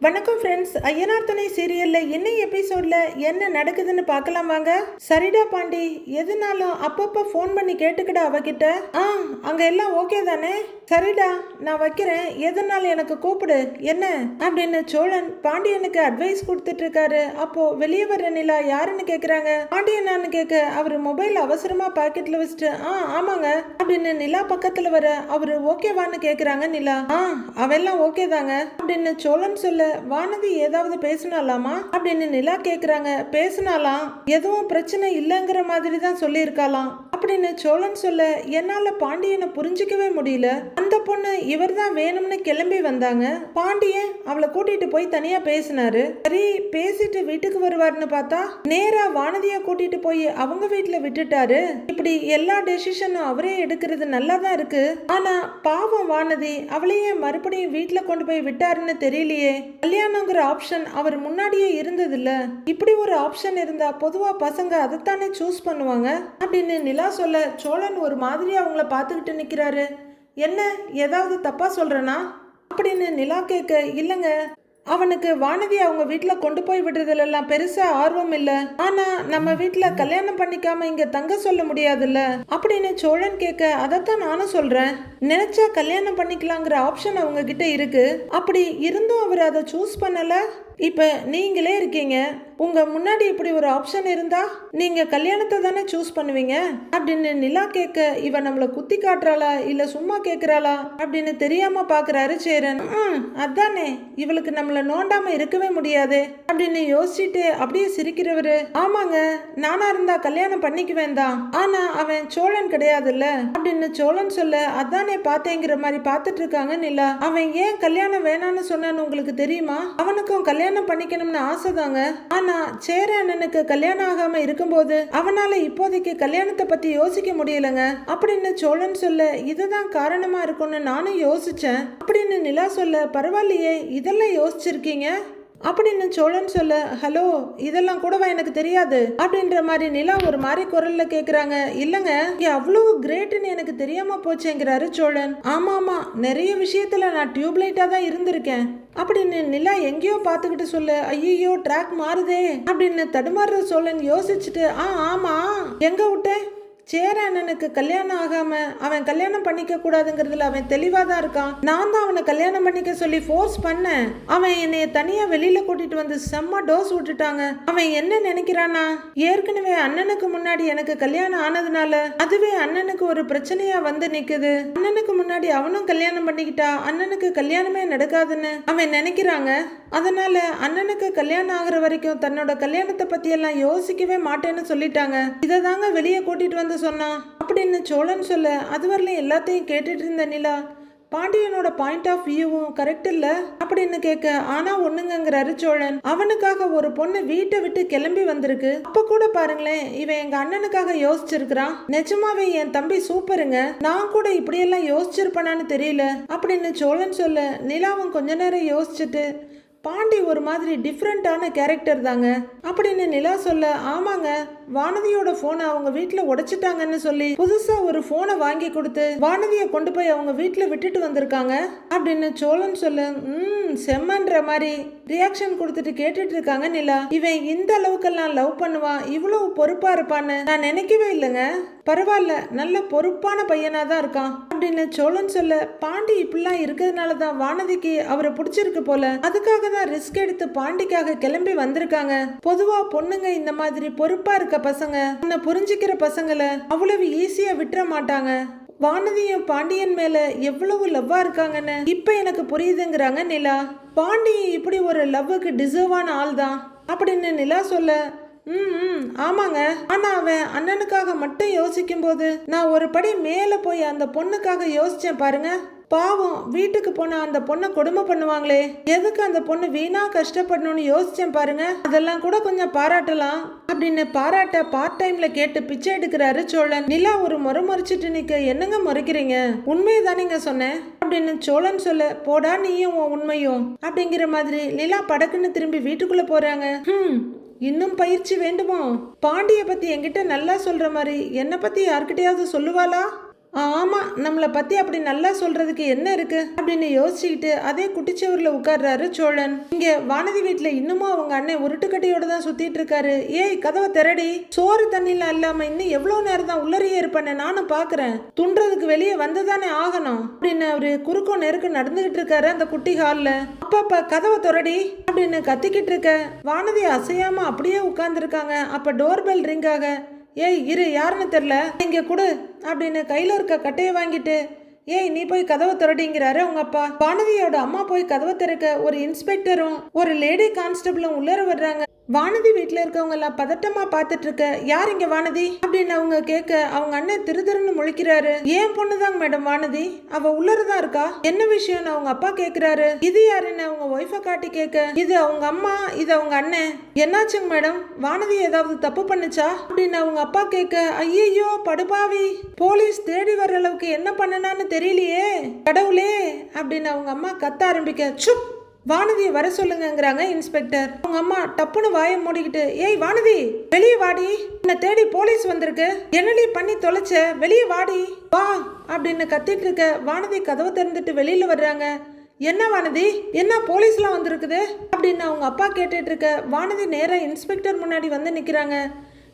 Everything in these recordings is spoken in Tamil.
வணக்கம் ஃப்ரெண்ட்ஸ் ஐயனார் துணை சீரியல்ல என்ன எபிசோட்ல என்ன நடக்குதுன்னு பார்க்கலாம் வாங்க. சரிடா பாண்டி எதுனாலும் அப்பப்போ ஃபோன் பண்ணி கேட்டுக்கிட அவகிட்ட. ஆ அங்க எல்லாம் ஓகே தானே? சரிடா நான் வைக்கிறேன். எதுனாலும் எனக்கு கூப்பிடு. என்ன? அப்படின்னு சோழன் பாண்டியனுக்கு அட்வைஸ் கொடுத்துட்டு இருக்காரு அப்போ வெளியே வர்ற நிலா யாருன்னு கேக்குறாங்க? பாண்டியனான்னு கேட்க அவர் மொபைல் அவசரமா பாக்கெட்ல வச்சுட்டு ஆ ஆமாங்க. அப்படின்னு நிலா பக்கத்துல வர அவரு ஓகேவான்னு கேக்குறாங்க நிலா. ஆ அவெல்லாம் ஓகே தாங்க. அப்படின்னு சோழன் சொல்ல வானதி ஏதாவது பேசினாலாமா? அப்படின்னு நிலா கேக்குறாங்க. பேசினாலாம் எதுவும் பிரச்சனை இல்லைங்கிற மாதிரி தான் சொல்லியிருக்காளாம். அப்படின்னு சோழன் சொல்ல என்னால பாண்டியனை புரிஞ்சிக்கவே முடியல. அந்த பொண்ணு இவர் தான் வேணும்னு கிளம்பி வந்தாங்க. பாண்டியன் அவளை கூட்டிட்டு போய் தனியா பேசினாரு. சரி பேசிட்டு வீட்டுக்கு வருவாருன்னு பார்த்தா நேரா வானதிய கூட்டிட்டு போய் அவங்க வீட்டுல விட்டுட்டாரு. இப்படி எல்லா டெசிஷனும் அவரே எடுக்கிறது நல்லா தான் இருக்கு. ஆனா பாவம் வானதி அவளையே மறுபடியும் வீட்டுல கொண்டு போய் விட்டாருன்னு தெரியலையே. கல்யாணங்கிற ஆப்ஷன் அவர் முன்னாடியே இருந்ததில்ல. இப்படி ஒரு ஆப்ஷன் இருந்தா பொதுவா பசங்க அதைத்தானே சூஸ் பண்ணுவாங்க? அப்படின்னு நிலா சொல்ல சோழன் ஒரு மாதிரி அவங்கள பார்த்துக்கிட்டு நிக்கிறாரு. என்ன ஏதாவது தப்பா சொல்றேனா? அப்படின்னு நிலா கேட்க இல்லைங்க. அவனுக்கு வானதி அவங்க வீட்டில் கொண்டு போய் விடுறதுலலாம் பெருசா ஆர்வம் இல்ல. ஆனா நம்ம வீட்டில் கல்யாணம் பண்ணிக்காம இங்க தங்க சொல்ல முடியாதுல்ல? அப்படின்னு சோழன் கேட்க அதைத்தான் நானும் சொல்றேன். நினைச்சா கல்யாணம் பண்ணிக்கலாங்கிற ஆப்ஷன் அவங்க கிட்ட இருக்கு. அப்படி இருந்தும் அவர் அதை சூஸ் பண்ணல? இப்போ நீங்களே இருக்கீங்க. உங்க முன்னாடி இப்படி ஒரு ஆப்ஷன் இருந்தா நீங்க கல்யாணத்தை தானே சூஸ் பண்ணுவீங்க? அப்படின்னு நிலா கேட்க இவ நம்மள குத்தி காட்டுறாளா? இல்ல சும்மா கேக்குறாளா அப்படின்னு தெரியாம பாக்குறாரு சேரன். "ம், அதானே. இவளுக்கு நம்மள நோண்டாம இருக்கவே முடியாது. அப்படின்னு யோசிச்சுட்டு அப்படியே சிரிக்கிறவரு. ஆமாங்க நானா இருந்தா கல்யாணம் பண்ணிக்குவேன் தான். ஆனா அவன் சோழன் கிடையாதுல்ல. அப்படின்னு சோழன் சொல்ல அதானே பார்த்தேங்கிற மாதிரி பார்த்துட்டு இருக்காங்க நிலா. அவன் ஏன் கல்யாணம் வேணான்னு சொன்னான்னு உங்களுக்கு தெரியுமா? அவனுக்கும் கல்யாணம் கல்யாணம் பண்ணிக்கணும்னு ஆசைதாங்க. ஆனா சேர அண்ணனுக்கு கல்யாணம் ஆகாம இருக்கும்போது அவனால இப்போதைக்கு கல்யாணத்தை பத்தி யோசிக்க முடியலங்க. அப்படின்னு சோழன் சொல்ல இதுதான் காரணமா இருக்கும்னு நானும் யோசிச்சேன். அப்படின்னு நிலா சொல்ல பரவாயில்லையே இதெல்லாம் யோசிச்சிருக்கீங்க? அப்படின்னு சோழன் சொல்ல ஹலோ இதெல்லாம் கூடவா எனக்கு தெரியாது? அப்படின்ற மாதிரி நிலா ஒரு மாதிரி குரல்ல கேக்குறாங்க. இல்லங்க அவ்வளவு கிரேட்னு எனக்கு தெரியாம போச்சேங்கிறாரு சோழன். ஆமா ஆமா நிறைய விஷயத்துல நான் டியூப்லைட்டா தான் இருந்திருக்கேன். அப்படின்னு நிலா எங்கேயோ பார்த்துக்கிட்டு சொல்லு ஐயோ ட்ராக் மாறுதே. அப்படின்னு தடுமாறுற சோழன் யோசிச்சுட்டு ஆ ஆமா எங்க விட்டேன் சேர அண்ணனுக்கு கல்யாணம் ஆகாம அவன் கல்யாணம் பண்ணிக்க கூடாதுங்கிறதுல அவன் தெளிவா தான் இருக்கான். நான் தான் அவனை கல்யாணம் பண்ணிக்க சொல்லி ஃபோர்ஸ் பண்ணேன். அவன் என்னைய தனியா வெளியில கூட்டிட்டு வந்து செம்ம டோஸ் விட்டுட்டாங்க. அவன் என்ன நினைக்கிறானா ஏற்கனவே அண்ணனுக்கு முன்னாடி எனக்கு கல்யாணம் ஆனதுனால அதுவே அண்ணனுக்கு ஒரு பிரச்சனையா வந்து நிக்குது. அண்ணனுக்கு முன்னாடி அவனும் கல்யாணம் பண்ணிக்கிட்டா அண்ணனுக்கு கல்யாணமே நடக்காதுன்னு அவன் நினைக்கிறாங்க. அதனால அண்ணனுக்கு கல்யாணம் ஆகுற வரைக்கும் தன்னோட கல்யாணத்தை பத்தி எல்லாம் யோசிக்கவே மாட்டேன்னு சொல்லிட்டாங்க. இதை தாங்க வெளியே கூட்டிட்டு வந்து சொன்னான் அப்படின்னு சோழன் சொல்ல? அதுவரையிலும் எல்லாத்தையும் கேட்டுட்டு இருந்த நிலா பாண்டியனோட பாயிண்ட் ஆஃப் வியூவும் கரெக்ட் இல்ல? அப்படின்னு கேட்க? ஆனா ஒண்ணுங்கிறாரு சோழன். அவனுக்காக ஒரு பொண்ணு வீட்டை விட்டு கிளம்பி வந்திருக்கு. அப்ப கூட பாருங்களேன் இவன் எங்க அண்ணனுக்காக யோசிச்சிருக்கிறான். நிஜமாவே என் தம்பி சூப்பருங்க. நான் கூட இப்படியெல்லாம் யோசிச்சிருப்பனான்னு தெரியல. அப்படின்னு சோழன் சொல்ல? நிலாவும் கொஞ்ச நேரம் யோசிச்சுட்டு பாண்டி ஒரு மாதிரி டிஃப்ரெண்ட்டான கேரக்டர் தாங்க. அப்படின்னு நிலா சொல்ல? ஆமாங்க. வானதியோட போனை அவங்க வீட்டுல உடைச்சிட்டாங்கன்னு சொல்லி புதுசா ஒரு போனை வாங்கி கொடுத்து வானதியை கொண்டு போய் அவங்க வீட்டுல விட்டுட்டு வந்திருக்காங்க. அப்படின்னு சோழன் சொல்லு ம் செம்மன்ற மாதிரி ரியாக்ஷன் கொடுத்துட்டு கேட்டுட்டு இருக்காங்க நிலா. இவன் இந்த அளவுக்கெல்லாம் லவ் பண்ணுவான் இவ்வளவு பொறுப்பா இருப்பான்னு நான் நினைக்கவே இல்லைங்க. பரவாயில்ல நல்ல பொறுப்பான பையனா தான் இருக்கான். அப்படின்னு சோழன் சொல்ல பாண்டி இப்படிலாம் இருக்கிறதுனால தான் வானதிக்கு அவரை பிடிச்சிருக்கு போல. அதுக்காக தான் ரிஸ்க் எடுத்து பாண்டிக்காக கிளம்பி வந்திருக்காங்க. பொதுவா பொண்ணுங்க இந்த மாதிரி பொறுப்பா இருக்க பசங்க உன்னை புரிஞ்சுக்கிற பசங்களை அவ்வளவு ஈஸியா விட்டுற மாட்டாங்க. வானதியும் பாண்டியன் மேல எவ்வளவு லவ்வா இருக்காங்கன்னு இப்ப எனக்கு புரியுதுங்கிறாங்க நிலா. பாண்டியன் இப்படி ஒரு லவ்வுக்கு டிசர்வான ஆள் தான் அப்படின்னு நிலா சொல்ல ம் ம், ஆமாங்க. ஆனா அவன் அண்ணனுக்காக மட்டும் யோசிக்கும் போது நான் ஒரு படி மேல போய் அந்த பொண்ணுக்காக யோசிச்சேன் பாருங்க. பாவம் வீட்டுக்கு போன அந்த பொண்ணை கொடுமை பண்ணுவாங்களே. எதுக்கு அந்த பொண்ணு வீணா கஷ்டப்படணும்னு யோசிச்சேன் பாருங்க. அதெல்லாம் கூட கொஞ்சம் பாராட்டலாம். அப்படின்னு பாராட்ட பார்ட் டைம்ல கேட்டு பிச்சை எடுக்கிறாரு சோழன். நிலா ஒரு முறை முறைச்சிட்டு நிக்க என்னங்க முறைக்கிறீங்க? உண்மையை தானேங்க சொன்னேன். அப்படின்னு சோழன் சொல்ல போடா நீயும் உன் உண்மையும். அப்படிங்கிற மாதிரி நிலா படக்குன்னு திரும்பி வீட்டுக்குள்ள போறாங்க. இன்னும் பயிற்சி வேண்டுமோ? பாண்டிய பத்தி என்கிட்ட நல்லா சொல்ற மாதிரி என்னை பத்தி யார்கிட்டயாவது சொல்லுவாளா? ஆமாம் நம்மளை பற்றி அப்படி நல்லா சொல்கிறதுக்கு என்ன இருக்குது அப்படின்னு யோசிச்சுக்கிட்டு அதே குட்டிச்சவரில் உட்கார்றாரு சோழன். இங்கே வானதி வீட்டில் இன்னமும் அவங்க அண்ணன் உருட்டுக்கட்டையோடு தான் சுற்றிட்டு இருக்காரு. ஏய் கதவை திரடி சோறு தண்ணிலாம் இல்லாமல் இன்னும் எவ்வளோ நேரம் தான் உள்ளறையே இருப்பேன்னு நானும் பார்க்குறேன் துன்றதுக்கு வெளியே வந்துதானே ஆகணும். அப்படின்னு அவரு குறுக்கோ நேருக்கு நடந்துகிட்டு இருக்காரு அந்த குட்டி ஹாலில். அப்பப்போ கதவை திரடி அப்படின்னு கத்திக்கிட்டு இருக்க. வானதி அசையாம அப்படியே உட்காந்துருக்காங்க அப்போ டோர் பெல் ரிங் ஆக ஏய் இரு யாருன்னு தெரில இங்கே கொடு. அப்படின்னு கையில இருக்க கட்டையை வாங்கிட்டு ஏய் நீ போய் கதவை திரட்டிங்கிறாரு உங்க அப்பா. வானதியோட அம்மா போய் கதவை திறக்க ஒரு இன்ஸ்பெக்டரும் ஒரு லேடி கான்ஸ்டபிளும் உள்ளர வர்றாங்க. வானதி வீட்டில் இருக்கவங்க எல்லாம் பதட்டமா பார்த்துட்டு இருக்க யார் இங்க வானதி? அப்படின்னு அவங்க கேட்க அவங்க அண்ணன் திரு திருன்னு முழிக்கிறாரு. ஏன் பொண்ணுதாங்க மேடம் வானதி? அவ உள்ளதான் இருக்கா? என்ன விஷயம்னு அவங்க அப்பா கேட்கிறாரு. இது யாருன்னு அவங்க ஒய்ஃபை காட்டி கேட்க இது அவங்க அம்மா இது அவங்க அண்ணன். என்னாச்சுங்க மேடம் வானதி ஏதாவது தப்பு பண்ணுச்சா? அப்படின்னு அவங்க அப்பா கேட்க ஐயையோ படுபாவி. போலீஸ் தேடி வர்ற அளவுக்கு என்ன பண்ணனான்னு தெரியலையே. கடவுளே அப்படின்னு அவங்க அம்மா கத்த ஆரம்பிக்க சுப்! வானதியை வர சொல்லுங்கங்கிறாங்க இன்ஸ்பெக்டர். அவங்க அம்மா டப்புன்னு வாயை மூடிக்கிட்டு ஏய் வானதி வெளியே வாடி. என்னை தேடி போலீஸ் வந்திருக்கு. என்னடி பண்ணி தொலைச்ச? வெளியே வாடி. வா அப்படின்னு கத்திட்டு இருக்க வானதி கதவை திறந்துட்டு வெளியில வர்றாங்க. என்ன வானதி? என்ன போலீஸ்லாம் வந்திருக்குது? அப்படின்னு அவங்க அப்பா கேட்டுட்டு இருக்க வானதி நேராக இன்ஸ்பெக்டர் முன்னாடி வந்து நிற்கிறாங்க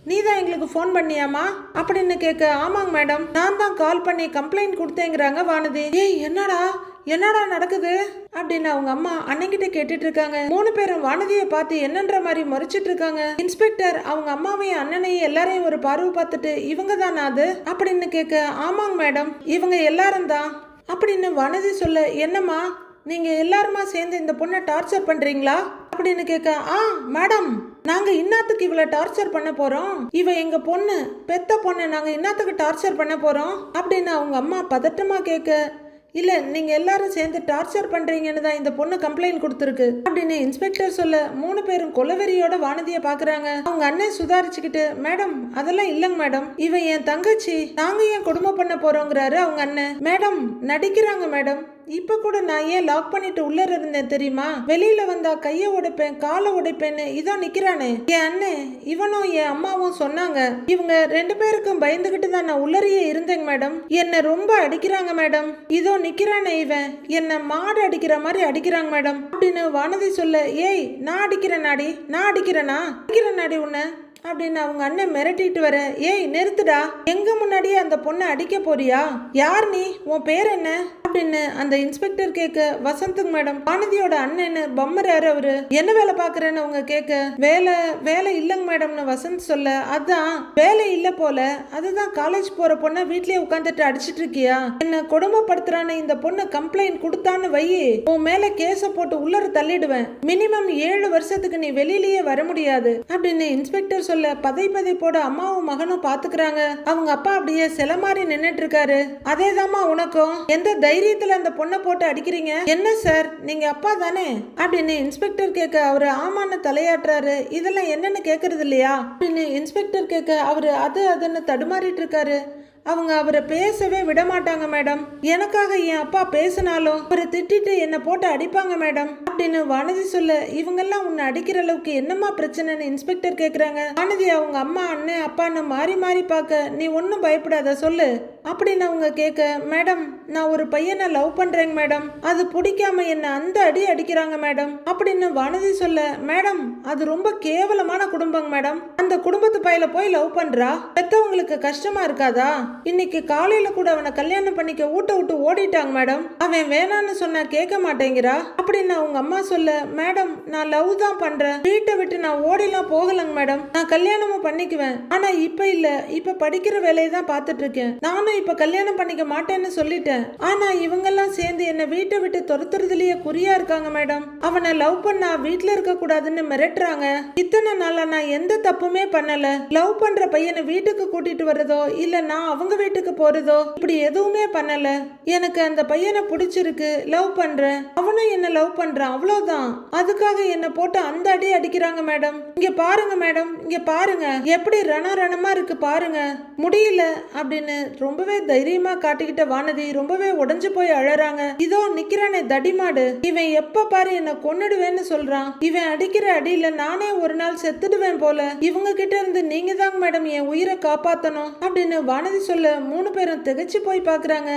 நீ தான் எங்களுக்கு ஃபோன் பண்ணியாமா அப்படின்னு கேட்க ஆமாங்க மேடம். நான் தான் கால் பண்ணி கம்ப்ளைண்ட் கொடுத்தேங்கிறாங்க வானதி. ஏய் என்னடா? என்னடா நடக்குது? அப்படின்னு அவங்க அம்மா அண்ணங்கிட்ட கேட்டுட்டு இருக்காங்க மூணு பேரும் வானதியை பார்த்து என்னன்ற மாதிரி முறைச்சிட்டு இருக்காங்க இன்ஸ்பெக்டர் அவங்க அம்மாவையும் அண்ணனையும் எல்லாரையும் ஒரு பார்வை பார்த்துட்டு இவங்க தானா அது? அப்படின்னு கேட்க ஆமாங்க மேடம் இவங்க எல்லாரும் தான். அப்படின்னு வானதி சொல்ல என்னம்மா நீங்க எல்லாருமா சேர்ந்து இந்த பொண்ணை டார்ச்சர் பண்றீங்களா? அப்படின்னு கேட்க ஆ மேடம் நாங்க இன்னாத்துக்கு இவளை டார்ச்சர் பண்ண போறோம்? இவ எங்க பொண்ணு பெத்த பொண்ணு நாங்க இன்னாத்துக்கு டார்ச்சர் பண்ண போறோம்? அப்படின்னு அவங்க அம்மா பதட்டமா கேட்க இல்லை நீங்கள் எல்லாரும் சேர்ந்து டார்ச்சர் பண்றீங்கன்னு தான் இந்த பொண்ணு கம்ப்ளைண்ட் கொடுத்துருக்கு. அப்படின்னு இன்ஸ்பெக்டர் சொல்ல மூணு பேரும் கொலவெறியோட வானதியை பார்க்குறாங்க. அவங்க அண்ணன் சுதாரிச்சுக்கிட்டு மேடம் அதெல்லாம் இல்லைங்க மேடம். இவன் என் தங்கச்சி நாங்கள் ஏன் கொடுமை பண்ண போறோங்கிறாரு அவங்க அண்ணன். மேடம் நடிக்கிறாங்க மேடம். இப்போ கூட நான் ஏன் லாக் பண்ணிட்டு உள்ளே இருந்தேன் தெரியுமா? வெளியில வந்தா கையை உடைப்பேன் காலை உடைப்பேன்னு இதோ நிக்கிறானே. என் அண்ணன் இவனும் என் அம்மாவும் சொன்னாங்க. இவங்க ரெண்டு பேருக்கும் பயந்துகிட்டு தான் நான் உள்ளறையே இருந்தேங்க மேடம். என்னை ரொம்ப அடிக்கிறாங்க மேடம். இதோ நிக்கிறானே இவன். என்னை மாடு அடிக்கிற மாதிரி அடிக்கிறாங்க மேடம். அப்படின்னு வானதி சொல்ல ஏய் நான் அடிக்கிறேன் நாடி. நான் அடிக்கிறேனா? அடிக்கிறேன் நாடி உன்னை. அப்படின்னு அவங்க அண்ணன் மிரட்டிட்டு வர ஏய் நிறுத்துடா. எங்க முன்னாடியே அந்த பொண்ணை அடிக்க போறியா? யார் நீ? உன் பேர் என்ன? அப்படின்னு அந்த இன்ஸ்பெக்டர் கேட்க வசந்த் மேடம் வானதியோட அண்ணன் பம்மராரு அவரு. என்ன வேலை பாக்குறேன்னு அவங்க கேட்க வேலை வேலை இல்லைங்க மேடம்னு வசந்த் சொல்ல அதான் வேலை இல்ல போல. அதுதான் காலேஜ் போற பொண்ணை வீட்லயே உட்காந்துட்டு அடிச்சிட்டு இருக்கியா? என்ன கொடுமைப்படுத்துறான்னு இந்த பொண்ணு கம்ப்ளைண்ட் கொடுத்தான்னு வை. உன் மேல கேஸ போட்டு உள்ளர தள்ளிடுவேன். மினிமம் ஏழு வருஷத்துக்கு நீ வெளியிலயே வர முடியாது. அப்படின்னு இன்ஸ்பெக்டர் சொல்ல பதை பதைப்போட அம்மாவும் மகனும் பாத்துக்கிறாங்க. அவங்க அப்பா அப்படியே சில மாதிரி நின்னுட்டு இருக்காரு. அதேதாம்மா உனக்கும். எந்த தைரியத்துல அந்த பொண்ணை போட்டு அடிக்கிறீங்க? என்ன சார்? நீங்க அப்பா தானே? அப்படின்னு இன்ஸ்பெக்டர் கேட்க அவரு ஆமான்னு தலையாட்டுறாரு. இதெல்லாம் என்னன்னு கேக்குறது இல்லையா? அப்படின்னு இன்ஸ்பெக்டர் கேட்க அவரு அது அதுன்னு தடுமாறிட்டு இருக்காரு. அவங்க அவரை பேசவே விட மாட்டாங்க மேடம் எனக்காக என் அப்பா பேசினாலும் அவரை திட்டிட்டு என்னை போட்டு அடிப்பாங்க மேடம் அப்படின்னு வானதி சொல்ல இவங்கெல்லாம் உன்னை அடிக்கிற அளவுக்கு என்னம்மா பிரச்சனைன்னு இன்ஸ்பெக்டர் கேட்குறாங்க வானதி அவங்க அம்மா அண்ணன் அப்பான்னு மாறி மாறி பார்க்க நீ ஒன்றும் பயப்படாத சொல்லு. அப்படின்னு அவங்க கேட்க மேடம் நான் ஒரு பையனை லவ் பண்றேங்க மேடம். அது பிடிக்காம என்ன அந்த அடி அடிக்கிறாங்க மேடம். அப்படின்னு வானதி சொல்ல மேடம் அது ரொம்ப கேவலமான குடும்பங்க மேடம். அந்த குடும்பத்து பையில போய் லவ் பண்றா? பெத்தவங்களுக்கு கஷ்டமா இருக்காதா? இன்னைக்கு காலையில கூட அவனை கல்யாணம் பண்ணிக்க ஊட்ட விட்டு ஓடிட்டாங்க மேடம். அவன் வேணான்னு சொன்னா கேட்க மாட்டேங்கிறா? அப்படின்னு அவங்க அம்மா சொல்ல மேடம் நான் லவ் தான் பண்றேன். வீட்டை விட்டு நான் ஓடிலாம் போகலங்க மேடம். நான் கல்யாணமும் பண்ணிக்குவேன். ஆனா இப்ப இல்ல. இப்ப படிக்கிற வேலையை தான் பார்த்துட்டு இருக்கேன் நானும் இப்ப கல்யாணம் பண்ணிக்க மாட்டேன்னு சொல்லிட்டேன். ஆனா இவங்கெல்லாம் சேர்ந்து என்ன வீட்டை விட்டு துரத்துறதுலயே குறியா இருக்காங்க மேடம். அவனை லவ் பண்ணா வீட்டுல இருக்க கூடாதுன்னு மிரட்டுறாங்க. இத்தனை நாளா நான் எந்த தப்புமே பண்ணல. லவ் பண்ற பையனை வீட்டுக்கு கூட்டிட்டு வர்றதோ இல்ல நான் அவங்க வீட்டுக்கு போறதோ இப்படி எதுவுமே பண்ணல. எனக்கு அந்த பையனை பிடிச்சிருக்கு. லவ் பண்றேன். அவனும் என்ன லவ் பண்றான். அவ்வளவுதான். அதுக்காக என்ன போட்டு அந்த அடி அடிக்கிறாங்க மேடம். இங்க பாருங்க மேடம் இங்க பாருங்க. எப்படி ரண ரணமா இருக்கு பாருங்க. முடியல அப்படின்னு ரொம்பவே தைரியமா காட்டிக்கிட்ட வானதி ரொம்பவே உடஞ்சு போய் அழறாங்க. இதோ நிக்கிறானே தடிமாடு. இவன் எப்ப பாரு என்ன கொன்னுடுவேன்னு சொல்றான். இவன் அடிக்கிற அடியில நானே ஒரு நாள் செத்துடுவேன் போல. இவங்க கிட்ட இருந்து நீங்க தாங்க மேடம் என் உயிரை காப்பாத்தணும் அப்படின்னு வானதி சொல்ல மூணு பேரும் திகச்சு போய் பாக்குறாங்க.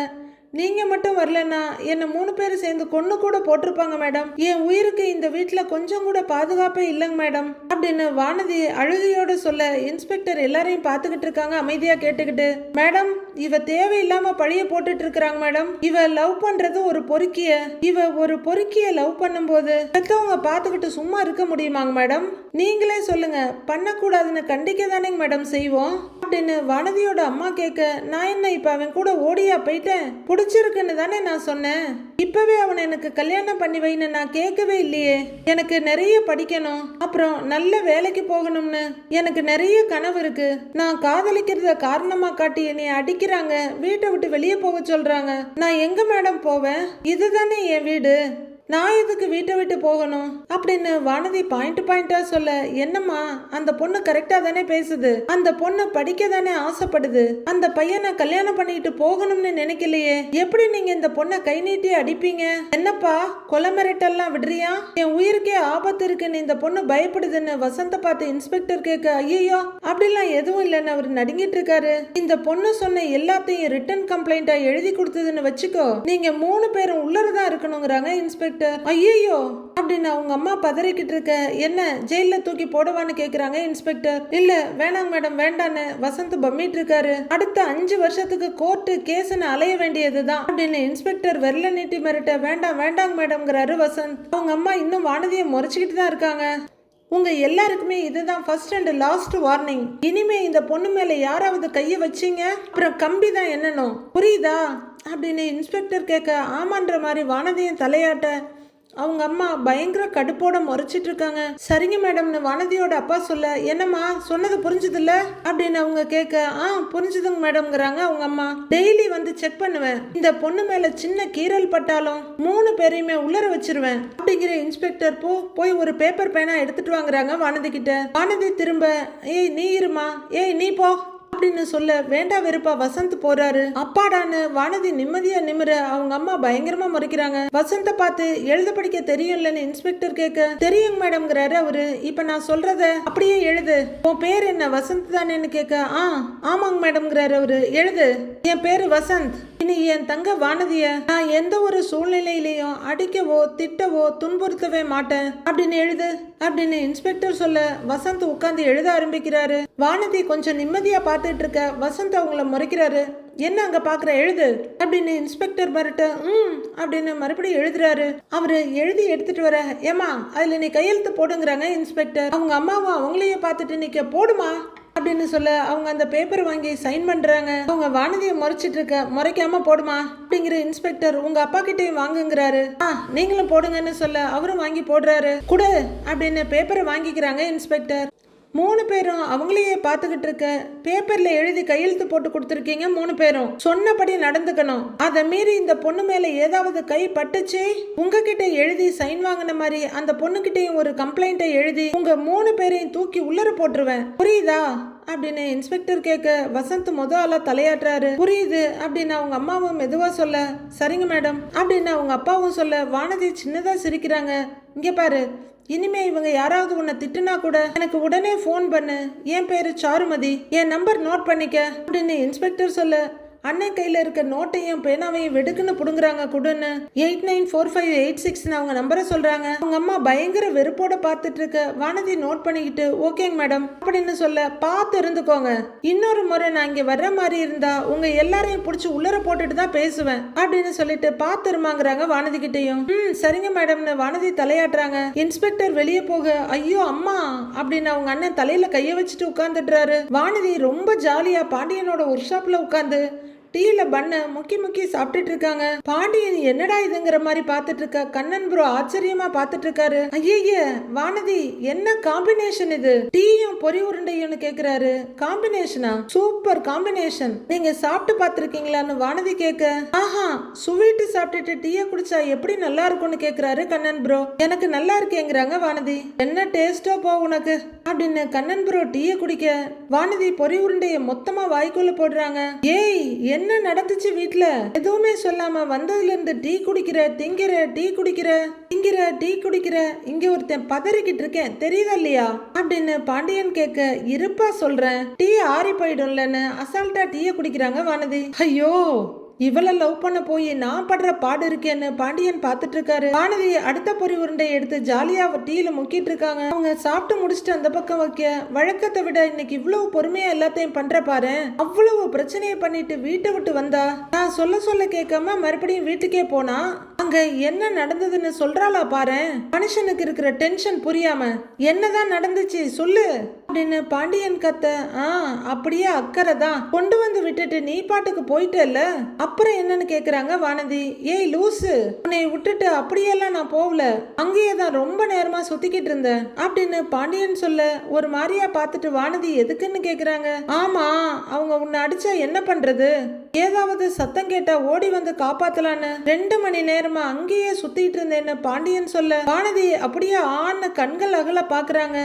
நீங்க மட்டும் வரலன்னா என்ன மூணு பேர் சேர்ந்து கொன்று கூட போட்டிருப்பாங்க மேடம். என் உயிருக்கு இந்த வீட்டில் கொஞ்சம் கூட பாதுகாப்பே இல்லைங்க மேடம். அப்படின்னு வானதி அழுகையோட சொல்ல இன்ஸ்பெக்டர் எல்லாரையும் பார்த்துக்கிட்டு இருக்காங்க அமைதியா கேட்டுக்கிட்டு. மேடம் இவ தேவையில்லாம பழிய போட்டுட்டு இருக்கிறாங்க மேடம். இவ லவ் பண்றது ஒரு பொறுக்கிய. இவ ஒரு பொறுக்கிய லவ் பண்ணும்போது பெத்தவங்க பார்த்துக்கிட்டு சும்மா இருக்க முடியுமாங்க மேடம்? நீங்களே சொல்லுங்க பண்ணக்கூடாதுன்னு கண்டிக்க தானேங்க மேடம் செய்வோம். அப்படின்னு வானதியோட அம்மா கேட்க நான் என்ன இப்ப அவன் கூட ஓடியா போயிட்டேன்? பிடிச்சிருக்குன்னு தானே நான் சொன்னேன். இப்பவே அவனை எனக்கு கல்யாணம் பண்ணி வைன்னு நான் கேட்கவே இல்லையே. எனக்கு நிறைய படிக்கணும். அப்புறம் நல்ல வேலைக்கு போகணும்னு எனக்கு நிறைய கனவு இருக்கு. நான் காதலிக்கிறத காரணமா காட்டி என்னை அடிக்கிறாங்க. வீட்டை விட்டு வெளியே போக சொல்றாங்க. நான் எங்க மேடம் போவேன்? இதுதானே என் வீடு. நான் எதுக்கு வீட்டை விட்டு போகணும்? அப்படின்னு வானதி பாயிண்ட் பாயிண்டா சொல்ல என்னம்மா அந்த பொண்ணு கரெக்டா தானே பேசுது? அந்த பொண்ணு படிக்க தானே ஆசைப்படுது? அந்த பையனை கல்யாணம் பண்ணிட்டு போகணும்னு நினைக்கலையே? எப்படி நீங்க இந்த பொண்ணை கை நீட்டி அடிப்பீங்க? என்னப்பா கொலை மிரட்டெல்லாம் விடுறியா? என் உயிருக்கே ஆபத்து இருக்குன்னு இந்த பொண்ணு பயப்படுதுன்னு வசந்த பார்த்து இன்ஸ்பெக்டர் கேட்க ஐயோ அப்படிலாம் எதுவும் இல்லைன்னு அவர் நடுங்கிட்டு இருக்காரு. இந்த பொண்ணு சொன்ன எல்லாத்தையும் ரிட்டன் கம்ப்ளைண்டா எழுதி கொடுத்ததுன்னு வச்சுக்கோ. நீங்க மூணு பேரும் உள்ளதான் இருக்கணுங்கிறாங்க இன்ஸ்பெக்டர் ஐயோ அப்படின்னு அவங்க அம்மா பதறிக்கிட்டு இருக்க என்ன ஜெயில தூக்கி போடவான்னு கேக்குறாங்க இன்ஸ்பெக்டர். இல்ல வேணாங்க மேடம் வேண்டான்னு வசந்த் பம்மிட்டு இருக்காரு. அடுத்த அஞ்சு வருஷத்துக்கு கோர்ட்டு கேஸ்னு அலைய வேண்டியதுதான் அப்படின்னு இன்ஸ்பெக்டர் வெள்ள நீட்டி மிரட்ட வேண்டாம் வேண்டாங்க மேடம்ங்கிறாரு வசந்த். அவங்க அம்மா இன்னும் வானதியை முறைச்சிக்கிட்டு தான் இருக்காங்க. உங்க எல்லாருக்குமே இதுதான் ஃபர்ஸ்ட் அண்ட் லாஸ்ட் வார்னிங் இனிமே இந்த பொண்ணு மேல யாராவது கையை வச்சீங்க? அப்புறம் கம்பி தான் என்னணும். புரியுதா? அப்படின்னு இன்ஸ்பெக்டர் கேட்க ஆமான்ற மாதிரி வானதியும் தலையாட்ட அவங்க அம்மா பயங்கர கடுப்போட முறைச்சிட்டு இருக்காங்க. சரிங்க மேடம்னு வானதியோட அப்பா சொல்ல என்னம்மா சொன்னது புரிஞ்சுதுல்ல? அப்படின்னு அவங்க கேட்க ஆ புரிஞ்சுதுங்க மேடம்ங்கிறாங்க அவங்க அம்மா. டெய்லி வந்து செக் பண்ணுவேன். இந்த பொண்ணு மேல சின்ன கீறல் பட்டாலும் மூணு பேரையுமே உள்ளர வச்சிருவேன். அப்படிங்கிற இன்ஸ்பெக்டர் போ போய் ஒரு பேப்பர் பேனா எடுத்துட்டு வாங்குறாங்க வானதி கிட்ட. வானதி திரும்ப ஏய் நீ இருமா. ஏய் நீ போ. அப்படின்னு சொல்ல வேண்டா வெறுப்பா வசந்த் போறாரு. அப்பாடான்னு வானதி நிம்மதியா நிமிர அவங்க அம்மா பயங்கரமா முறைக்கிறாங்க. வசந்த பார்த்து எழுத படிக்க தெரியும்லன்னு இன்ஸ்பெக்டர் கேட்க தெரியுங்க மேடம்ங்கிறாரு அவரு. இப்ப நான் சொல்றத அப்படியே எழுது. உன் பேர் என்ன? வசந்த் தானேன்னு கேட்க ஆ ஆமாங்க மேடம்ங்கிறாரு அவரு. எழுது. என் பேரு வசந்த். இனி என் தங்க வானதிய நான் எந்த ஒரு சூழ்நிலையிலையும் அடிக்கவோ திட்டவோ துன்புறுத்தவே மாட்டேன். அப்படின்னு எழுது. அப்படின்னு இன்ஸ்பெக்டர் சொல்ல வசந்த் உட்காந்து எழுத ஆரம்பிக்கிறாரு. வானதி கொஞ்சம் நிம்மதியா பார்த்துட்டு இருக்க வசந்த் அவங்கள முறைக்கிறாரு. என்ன அங்க பாக்குற? எழுது. அப்படின்னு இன்ஸ்பெக்டர் மறுட்டு ம் அப்படின்னு மறுபடியும் எழுதுறாரு. அவரு எழுதி எடுத்துட்டு வர ஏமா அதுல நீ கையெழுத்து போடுங்கிறாங்க இன்ஸ்பெக்டர். அவங்க அம்மாவும் அவங்களையே பார்த்துட்டு நிக்க போடுமா? அப்படின்னு சொல்ல அவங்க அந்த பேப்பர் வாங்கி சைன் பண்றாங்க. அவங்க வானதியை முறைச்சிட்டு இருக்க முறைக்காம போடுமா? அப்படிங்கிற இன்ஸ்பெக்டர் உங்க அப்பா கிட்டயும் வாங்குங்கிறாரு. ஆ நீங்களும் போடுங்கன்னு சொல்ல அவரும் வாங்கி போடுறாரு. குடு அப்படின்னு பேப்பரை வாங்கிக்கிறாங்க இன்ஸ்பெக்டர். மூணு பேரும் அவங்களையே பார்த்துக்கிட்டு இருக்க பேப்பர்ல எழுதி கையெழுத்து போட்டு கொடுத்துருக்கீங்க மூணு பேரும். சொன்னபடி நடந்துக்கணும். அதை மீறி இந்த பொண்ணு மேல ஏதாவது கை பட்டுச்சு? உங்ககிட்ட எழுதி சைன் வாங்கின மாதிரி அந்த பொண்ணுகிட்டயும் ஒரு கம்ப்ளைண்ட்டை எழுதி உங்க மூணு பேரையும் தூக்கி உள்ளர போட்டுருவேன். புரியுதா? அப்படின்னு இன்ஸ்பெக்டர் கேட்க வசந்த் முத ஆளா தலையாட்டுறாரு. புரியுது அப்படின்னு அவங்க அம்மாவும் மெதுவா சொல்ல சரிங்க மேடம் அப்படின்னு அவங்க அப்பாவும் சொல்ல வானதி சின்னதா சிரிக்கிறாங்க. இங்க பாரு இனிமே இவங்க யாராவது உன்னை திட்டுனா கூட எனக்கு உடனே ஃபோன் பண்ணு. என் பேரு சாருமதி. என் நம்பர் நோட் பண்ணிக்க அப்படின்னு இன்ஸ்பெக்டர் சொல்ல அண்ணன் கையில் இருக்க நோட்டையும் பேனாவையும் வெடுக்குன்னு புடுங்குறாங்க குடுன்னு. Eight nine four five eight சிக்ஸ்னு அவங்க நம்பரை சொல்கிறாங்க அவங்க அம்மா பயங்கர வெறுப்போட பார்த்துட்டு இருக்க. வானதி நோட் பண்ணிக்கிட்டு ஓகேங்க மேடம் அப்படின்னு சொல்ல பார்த்து இருந்துக்கோங்க. இன்னொரு முறை நான் இங்கே வர்ற மாதிரி இருந்தா உங்க எல்லாரையும் பிடிச்சி உள்ளர போட்டுட்டு தான் பேசுவேன். அப்படின்னு சொல்லிட்டு பார்த்துருமாங்கிறாங்க வானதி கிட்டையும். ம் சரிங்க மேடம்னு வானதி தலையாட்டுறாங்க. இன்ஸ்பெக்டர் வெளியே போக ஐயோ அம்மா. அப்படின்னு அவங்க அண்ணன் தலையில கைய வச்சுட்டு உட்காந்துடுறாரு வானதி ரொம்ப ஜாலியா பாண்டியனோட ஒர்க் ஷாப்ல உட்காந்து டீல பண்ண முக்கி முக்கி சாப்பிட்டுட்டு இருக்காங்க. பாண்டியன் என்னடா இதுங்கிற மாதிரி பார்த்துட்டு இருக்கா? கண்ணன் ப்ரோ ஆச்சரியமா பார்த்துட்டு இருக்காரு. ஐயய்ய வானதி என்ன காம்பினேஷன் இது? டீயும் பொறி உருண்டையும்னு கேக்குறாரு. காம்பினேஷனா சூப்பர் காம்பினேஷன் நீங்க சாப்பிட்டு பார்த்துருக்கீங்களான்னு வானதி கேட்க ஆஹா ஸ்வீட் சாப்பிட்டுட்டு டீயை குடிச்சா எப்படி நல்லா இருக்கும்னு கேக்குறாரு கண்ணன் ப்ரோ எனக்கு நல்லா இருக்கேங்கிறாங்க வானதி. என்ன டேஸ்டோ போ உனக்கு? அப்படின்னு கண்ணன் ப்ரோ டீயை குடிக்க. வானதி பொறி உருண்டைய மொத்தமா வாய்க்குள்ள போடுறாங்க. ஏய் என்ன நடந்துச்சு வீட்ல? எதுவுமே சொல்லாம வந்ததுல இருந்து டீ குடிக்கிற திங்கிற டீ குடிக்கிற திங்கிற டீ குடிக்கிற இங்க ஒருத்தன் பதறிக்கிட்டு இருக்கேன். தெரியுதா இல்லையா? அப்படின்னு பாண்டியன் கேட்க இருப்பா சொல்றேன். டீ ஆறி போயிடும்லன்னு அசால்ட்டா டீயை குடிக்கிறாங்க வானதி. ஐயோ! இவளை லவ் பண்ண போய் நான் படுற பாடு இருக்கேன்னு பாண்டியன் பார்த்துட்டு இருக்காரு வானதி அடுத்த பொறி உருண்டை எடுத்து ஜாலியா டீல முக்கிட்டு இருக்காங்க. அவங்க சாப்பிட்டு முடிச்சுட்டு அந்த பக்கம் வைக்க வழக்கத்தை விட இன்னைக்கு இவ்வளவு பொறுமையா எல்லாத்தையும் பண்ற பாரு. அவ்வளவு பிரச்சனையை பண்ணிட்டு வீட்டை விட்டு வந்தா? நான் சொல்ல சொல்ல கேட்காம மறுபடியும் வீட்டுக்கே போனா? அங்க என்ன நடந்ததுன்னு சொல்றாளா பாரு. மனுஷனுக்கு இருக்கிற டென்ஷன் புரியாம என்னதான் நடந்துச்சு சொல்லு. அப்படின்னு பாண்டியன் கத்த ஆ அப்படியே அக்கறை தான். கொண்டு வந்து விட்டுட்டு நீ பாட்டுக்கு போயிட்டல்ல? அப்புறம் என்னன்னு கேக்குறாங்க வானதி. ஏய் லூசு உன்னை விட்டுட்டு அப்படியெல்லாம் நான் போகல. அங்கேயே தான் ரொம்ப நேரமா சுத்திக்கிட்டு இருந்தேன். அப்படின்னு பாண்டியன் சொல்ல ஒரு மாதிரியா பார்த்துட்டு வானதி எதுக்குன்னு கேக்குறாங்க? ஆமா அவங்க உன்னை அடிச்சா என்ன பண்றது? ஏதாவது சத்தம் கேட்டா ஓடி வந்து காப்பாத்தலான்னு ரெண்டு மணி நேரமா அங்கேயே சுத்திட்டு இருந்தேன்னு பாண்டியன் சொல்ல வானதி அப்படியே ஆன்னு கண்கள் அகல பாக்குறாங்க.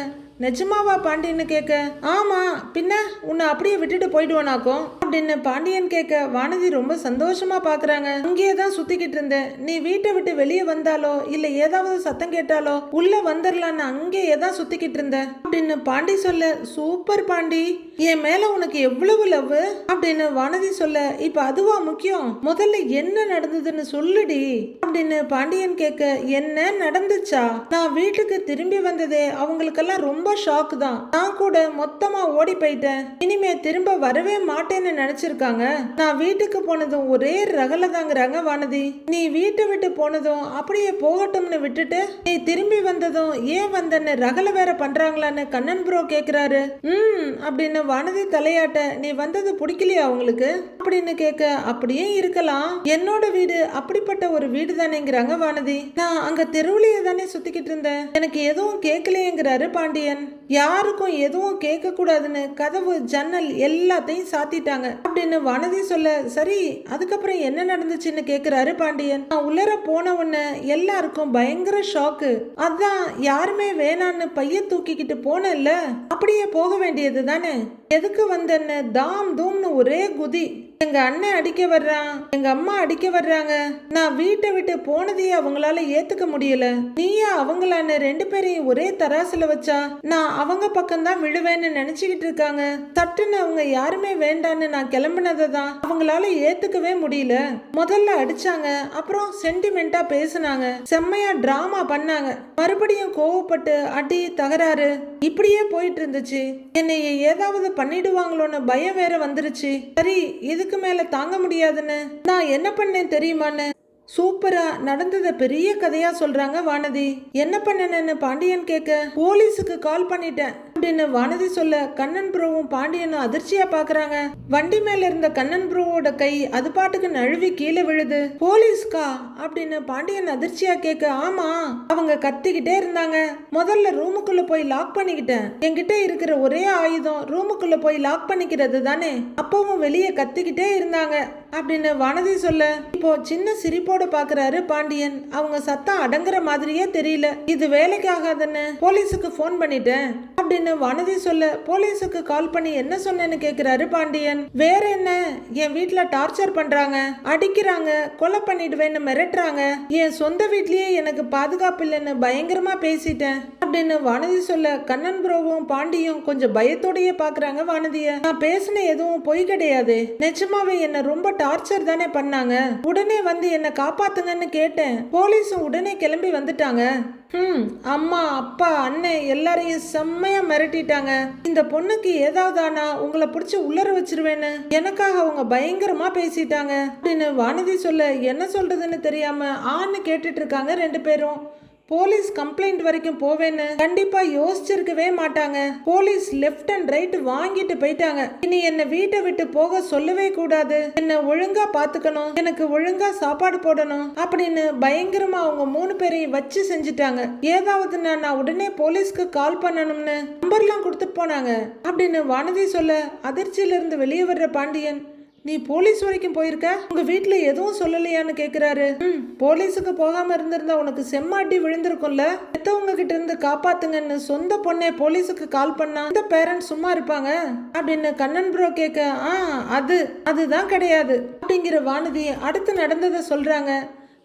நிஜமாவா பாண்டியன்னு கேட்க ஆமா பின்ன உன்னை அப்படியே விட்டுட்டு போயிடுவானாக்கும் அப்படின்னு பாண்டியன் கேட்க வானதி ரொம்ப சந்தோஷமா பாக்குறாங்க. அங்கேயே தான் சுத்திக்கிட்டு இருந்தேன். நீ வீட்டை விட்டு வெளியே வந்தாலோ இல்ல ஏதாவது சத்தம் கேட்டாலோ உள்ள வந்துடலான்னு அங்கேயே தான் சுத்திக்கிட்டு இருந்தேன். அப்படின்னு பாண்டி சொல்ல சூப்பர் பாண்டி. என் மேல உனக்கு எவ்வளவு லவ் அப்படின்னு வானதி சொல்ல இப்ப அதுவா முக்கியம்? முதல்ல என்ன நடந்ததுன்னு சொல்லுடி. அப்படின்னு பாண்டியன் கேட்க என்ன நடந்துச்சா? நான் வீட்டுக்கு திரும்பி வந்ததே அவங்களுக்கெல்லாம் ரொம்ப ஷாக் தான். நான் கூட மொத்தமா ஓடி போயிட்டேன். இனிமே திரும்ப வரவே மாட்டேன்னு நினைச்சிருக்காங்க. நான் வீட்டுக்கு போனதும் ஒரே ரகல தாங்கிறாங்க வானதி. நீ வீட்டை விட்டு போனதும் அப்படியே போகட்டும்னு விட்டுட்டு நீ திரும்பி வந்ததும் ஏன் வந்தன்னு ரகல வேற பண்றாங்களான்னு கண்ணன் ப்ரோ கேக்குறாரு. ம் அப்படின்னு வானதி தலையாட்ட நீ வந்தது பிடிக்கலையா அவங்களுக்கு அப்படின்னு கேட்க அப்படியே இருக்கலாம். என்னோட வீடு அப்படிப்பட்ட ஒரு வீடு தானேங்கிறாங்க வானதி. நான் அங்க தெருவுலயே தானே சுத்திக்கிட்டு இருந்தேன். எனக்கு எதுவும் கேட்கலையேங்கிறாரு பாண்டியன். யாருக்கும் எதுவும் கேட்கக்கூடாதுன்னு கதவு ஜன்னல் எல்லாத்தையும் சாத்திட்டாங்க. அப்படின்னு வனதி சொல்ல சரி அதுக்கப்புறம் என்ன நடந்துச்சுன்னு கேக்குறாரு பாண்டியன். நான் உள்ளர போன உடனே எல்லாருக்கும் பயங்கர ஷாக்கு அதான் யாருமே வேணான்னு பைய தூக்கிக்கிட்டு போனேன்ல. அப்படியே போக வேண்டியது தானே எதுக்கு வந்தேன்னு தாம் தூம்னு ஒரே குதி. எங்க அண்ணன் அடிக்க வர்றான். எங்க அம்மா அடிக்க வர்றாங்க. நான் வீட்டை விட்டு போனதையே அவங்களால ஏத்துக்க முடியல. நீயா அவங்களான்னு ரெண்டு பேரையும் ஒரே தராசுல வச்சா நான் அவங்க பக்கம்தான் விழுவேன்னு நினைச்சுக்கிட்டு இருக்காங்க. தட்டுன்னு அவங்க யாருமே வேண்டான்னு நான் கிளம்புனதை தான் அவங்களால ஏத்துக்கவே முடியல. முதல்ல அடிச்சாங்க. அப்புறம் சென்டிமெண்டா பேசுனாங்க. செம்மையா டிராமா பண்ணாங்க. மறுபடியும் கோவப்பட்டு அடி தகராறு. இப்படியே போயிட்டு இருந்துச்சு. என்னைய ஏதாவது பண்ணிடுவாங்களோன்னு பயம் வேற வந்துருச்சு. சரி இதுக்கு மேல தாங்க முடியாதுன்னு? நான் என்ன பண்ணேன் தெரியுமான்னு? சூப்பரா நடந்தத பெரிய கதையா சொல்றாங்க வானதி. என்ன பண்ணனு பாண்டியன் கேட்க போலீஸுக்கு கால் பண்ணிட்டேன். அப்படின்னு வானதி சொல்ல கண்ணன் ப்ரோவும் பாண்டியனும் அதிர்ச்சியா பாக்குறாங்க. வண்டி மேல இருந்த கண்ணன் ப்ரோவோட கை அது பாட்டுக்கு நழுவி கீழே விழுது. போலீஸ்கா அப்படின்னு பாண்டியன் அதிர்ச்சியா கேட்க ஆமா. அவங்க கத்திக்கிட்டே இருந்தாங்க. முதல்ல ரூமுக்குள்ள போய் லாக் பண்ணிக்கிட்டேன். என்கிட்ட இருக்கிற ஒரே ஆயுதம் ரூமுக்குள்ள போய் லாக் பண்ணிக்கிறது தானே. அப்பவும் வெளியே கத்திக்கிட்டே இருந்தாங்க. அப்படின்னு வானதி சொல்ல இப்போ சின்ன சிரிப்போட பாக்குறாரு பாண்டியன். அவங்க சத்தம் அடங்குற மாதிரியே தெரியல. இது வேலைக்கு ஆகாதுன்னு போலீஸுக்கு போன் பண்ணிட்டேன். அப்படின்னு வானதி சொல்ல? போலீஸுக்கு கால் பண்ணி என்ன சொன்னேன்னு கேக்குறாரு பாண்டியன். வேற என்ன? என் வீட்டுல டார்ச்சர் பண்றாங்க. அடிக்கிறாங்க. கொலை பண்ணிடுவேன்னு மிரட்டுறாங்க. என் சொந்த வீட்லயே எனக்கு பாதுகாப்பு இல்லைன்னு பயங்கரமா பேசிட்டேன். அப்படின்னு வானதி சொல்ல கண்ணன் ப்ரோவும் பாண்டியும் கொஞ்சம் பயத்தோடயே பாக்குறாங்க வானதிய. நான் பேசின எதுவும் பொய் கிடையாது. நிஜமாவே என்ன ரொம்ப டார்ச்சர் தானே பண்ணாங்க. உடனே வந்து என்ன காப்பாத்துங்கன்னு கேட்டேன். போலீஸும் உடனே கிளம்பி வந்துட்டாங்க. ம் அம்மா அப்பா அண்ணன் எல்லாரையும் செம்மையா மிரட்டிட்டாங்க. இந்த பொண்ணுக்கு ஏதாவது ஆனா உங்களை பிடிச்சி உள்ளர வச்சிருவேன்னு எனக்காக அவங்க பயங்கரமா பேசிட்டாங்க. அப்படின்னு வானதி சொல்ல என்ன சொல்றதுன்னு தெரியாம ஆன்னு கேட்டுட்டு இருக்காங்க ரெண்டு பேரும். போலீஸ் கம்ப்ளைண்ட் வரைக்கும் போவேன்னு கண்டிப்பா யோசிச்சிருக்கவே மாட்டாங்க. போலீஸ் லெஃப்ட் அண்ட் ரைட் வாங்கிட்டு போயிட்டாங்க. இனி என்ன வீட்டை விட்டு போக சொல்லவே கூடாது. என்ன ஒழுங்கா பாத்துக்கணும். எனக்கு ஒழுங்கா சாப்பாடு போடணும் அப்படின்னு பயங்கரமா அவங்க மூணு பேரையும் வச்சு செஞ்சுட்டாங்க. ஏதாவது நான் உடனே போலீஸ்க்கு கால் பண்ணணும்னு நம்பர்லாம் கொடுத்துட்டு போனாங்க. அப்படின்னு வானதி சொல்ல அதிர்ச்சியில இருந்து வெளியே வர்ற பாண்டியன் நீ போலீஸ் வரைக்கும் போயிருக்க? உங்க வீட்டுல எதுவும் சொல்லலையான்னு கேக்குறாரு. ம் போலீஸுக்கு போகாம இருந்திருந்தா உனக்கு செம்மாட்டி விழுந்திருக்கும்ல? பெத்தவங்க கிட்ட இருந்து காப்பாத்துங்கன்னு சொந்த பொண்ணே போலீஸுக்கு கால் பண்ணா இந்த பேரண்ட்ஸ் சும்மா இருப்பாங்க? அப்படின்னு கண்ணன் ப்ரோ கேட்க ஆ அது அதுதான் கிடையாது. அப்படிங்கிற வானதி அடுத்து நடந்ததை சொல்றாங்க.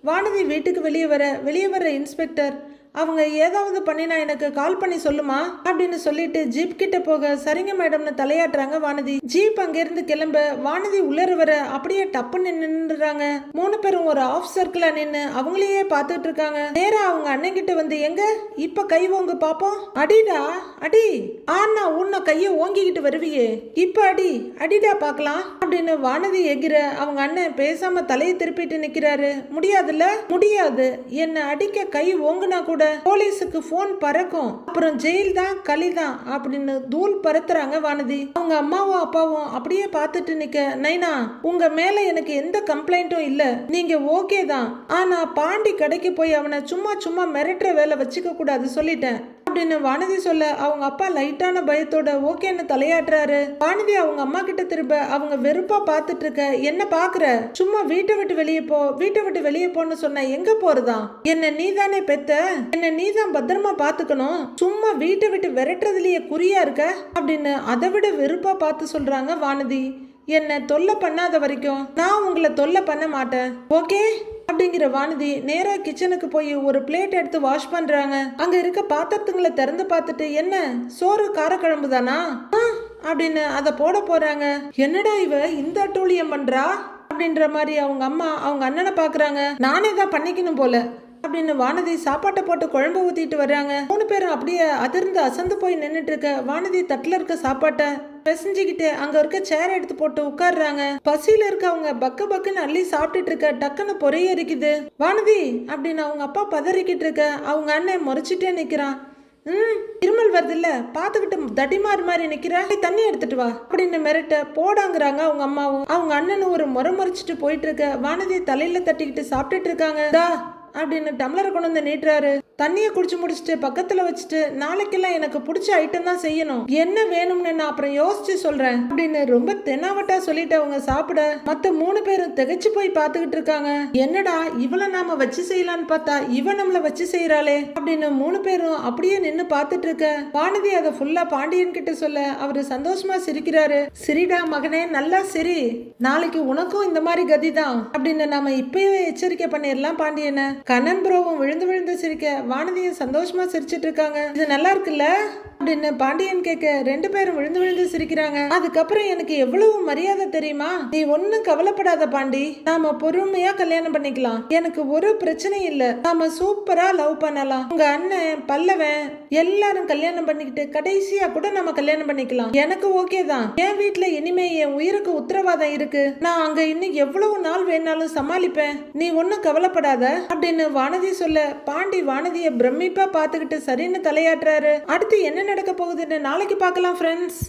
வானதி வீட்டுக்கு வெளியே வர வெளியே வர இன்ஸ்பெக்டர் அவங்க ஏதாவது பண்ணினா எனக்கு கால் பண்ணி சொல்லுமா? அப்படின்னு சொல்லிட்டு ஜீப் கிட்ட போக சரிங்க மேடம்னு தலையாட்டுறாங்க வானதி. ஜீப் அங்கிருந்து கிளம்ப வானதி உள்ளர வர அப்படியே டப்புன்னு நின்றுறாங்க மூணு பேரும் ஒரு ஆஃப் சர்க்கிளா நின்னு அவங்களையே பார்த்துட்டு இருக்காங்க. நேரா அவங்க அண்ணன் கிட்ட வந்து எங்க? இப்ப கை ஓங்க பாப்போம். அடிடா அடி. ஆனா உன்ன கைய ஓங்கிக்கிட்டு வருவியே. இப்ப அடி அடிடா பார்க்கலாம். அப்படின்னு வானதி எகிற அவங்க அண்ணன் பேசாம தலையை திருப்பிட்டு நிக்கிறாரு. முடியாதுல்ல? முடியாது. என்ன அடிக்க கை ஓங்குனா கூட போலீஸுக்கு போன் பறக்கும். அப்புறம் ஜெயில் தான் களி தான் அப்படின்னு தூள் பறத்துறாங்க வானதி. அவங்க அம்மாவும் அப்பாவும் அப்படியே பார்த்துட்டு நிக்க நைனா உங்க மேல எனக்கு எந்த கம்ப்ளைண்ட்டும் இல்ல. நீங்க ஓகே தான். ஆனா பாண்டி கடைக்கு போய் அவனை சும்மா சும்மா மிரட்டுற வேலை வச்சுக்க கூடாது சொல்லிட்டேன். அப்படின்னு வானதி சொல்ல அவங்க அப்பா லைட்டான பயத்தோட ஓகேன்னு தலையாட்டுறாரு. வானதி அவங்க அம்மா கிட்ட திரும்ப அவங்க வெறுப்பா பார்த்துட்டு இருக்க என்ன பாக்குற? சும்மா வீட்டை விட்டு வெளியே போ வீட்டை விட்டு வெளியே போன்னு சொன்ன எங்க போறதான் என்ன நீதானே பெத்த? என்ன நீதான் பத்திரமா பாத்துக்கணும்? சும்மா வீட்டை விட்டு விரட்டுறதுலயே குறியா இருக்க? அப்படின்னு அதை விட வெறுப்பா பார்த்து சொல்றாங்க வானதி. என்ன தொல்லை பண்ணாத வரைக்கும் நான் உங்களை தொல்லை பண்ண மாட்டேன். ஓகே அப்படிங்கிற வானதி நேரா கிச்சனுக்கு போய் ஒரு பிளேட் எடுத்து வாஷ் பண்றாங்க. அங்க இருக்க பாத்திரத்துங்களை திறந்து பார்த்துட்டு என்ன? சோறு காரக்குழம்பு தானா? "ஆ," அப்படின்னு அதை போட போறாங்க. என்னடா இவ? இந்த அட்டூழியம் பண்றா? அப்படின்ற மாதிரி அவங்க அம்மா அவங்க அண்ணனை பாக்குறாங்க நானே தான் பண்ணிக்கணும் போல. அப்படின்னு வானதி சாப்பாட்டை போட்டு குழம்பு ஊத்திட்டு வர்றாங்க. மூணு பேரும் அப்படியே அதிர்ந்து அசந்து போய் நின்றுட்டு இருக்க வானதி தட்டில் இருக்க சாப்பாட்டை பிசைஞ்சுக்கிட்டு அங்க இருக்க சேர் எடுத்து போட்டு உட்கார்றாங்க. பசியில இருக்கவங்க பக்கு பக்குன்னு அள்ளி சாப்பிட்டுட்டு இருக்க டக்குன்னு பொறைய இருக்குது வானதி அப்படின்னு அவங்க அப்பா பதறிக்கிட்டு இருக்க அவங்க அண்ணன் முறைச்சிட்டே நிக்கிறான். ம் இருமல் வருது இல்ல பாத்துக்கிட்டு தடிமாறு மாதிரி நிக்கிற தண்ணி எடுத்துட்டு வா அப்படின்னு மிரட்ட போடாங்கிறாங்க அவங்க அம்மாவும். அவங்க அண்ணனும் ஒரு முறை முறைச்சிட்டு போயிட்டு இருக்க வானதி தலையில தட்டிக்கிட்டு சாப்பிட்டுட்டு இருக்காங்க. அப்படின்னு டம்ளரை கொண்டு வந்து நீட்டுறாரு. தண்ணியை குடிச்சு முடிச்சுட்டு பக்கத்துல வச்சுட்டு நாளைக்கெல்லாம் எனக்கு பிடிச்ச ஐட்டம் தான் செய்யணும். என்ன வேணும்னு நான் அப்புறம் யோசிச்சு சொல்றேன் அப்படின்னு ரொம்ப தென்னாவட்டா சொல்லிட்டு அவங்க சாப்பிட மத்த மூணு பேரும் திகைச்சு போய் பார்த்துக்கிட்டு இருக்காங்க. என்னடா இவளை நாம வச்சு செய்யலான்னு பார்த்தா இவ நம்மள வச்சு செய்யறாளே அப்படின்னு மூணு பேரும் அப்படியே நின்னு பார்த்துட்டு இருக்க. வானதி அதை ஃபுல்லா பாண்டியன் கிட்ட சொல்ல அவரு சந்தோஷமா சிரிக்கிறாரு. சிரிடா மகனே நல்லா சிரி. நாளைக்கு உனக்கும் இந்த மாதிரி கதி தான் அப்படின்னு நாம இப்பயே எச்சரிக்கை பண்ணிடலாம் பாண்டியனை. கண்ணன் ப்ரோவும் விழுந்து விழுந்து சிரிக்க வானதியும் சந்தோஷமா சிரிச்சிட்டு இருக்காங்க இது நல்லா இருக்குல்ல? அப்படின்னு பாண்டியன் கேட்க ரெண்டு பேரும் விழுந்து விழுந்து சிரிக்கிறாங்க. அதுக்கப்புறம் எனக்கு எவ்வளவு மரியாதை தெரியுமா? நீ ஒன்னும் கவலைப்படாத பாண்டி. நாம பொறுமையா கல்யாணம் பண்ணிக்கலாம். எனக்கு ஒரு பிரச்சனையும் இல்ல. நாம சூப்பரா லவ் பண்ணலாம். உங்க அண்ணன் பல்லவன் எல்லாரும் கல்யாணம் பண்ணிக்கிட்டு கடைசியா கூட நம்ம கல்யாணம் பண்ணிக்கலாம். எனக்கு ஓகே தான். என் வீட்டுல இனிமே என் உயிருக்கு உத்தரவாதம் இருக்கு. நான் அங்க இன்னும் எவ்வளவு நாள் வேணாலும் சமாளிப்பேன். நீ ஒன்னும் கவலைப்படாத. அப்படின்னு வானதி சொல்ல பாண்டி வானதியை பிரமிப்பா பார்த்துக்கிட்டு சரின்னு தலையாட்டுறாரு. அடுத்து என்ன நடக்க போகுதுன்னு நாளைக்கு பார்க்கலாம் ஃப்ரெண்ட்ஸ்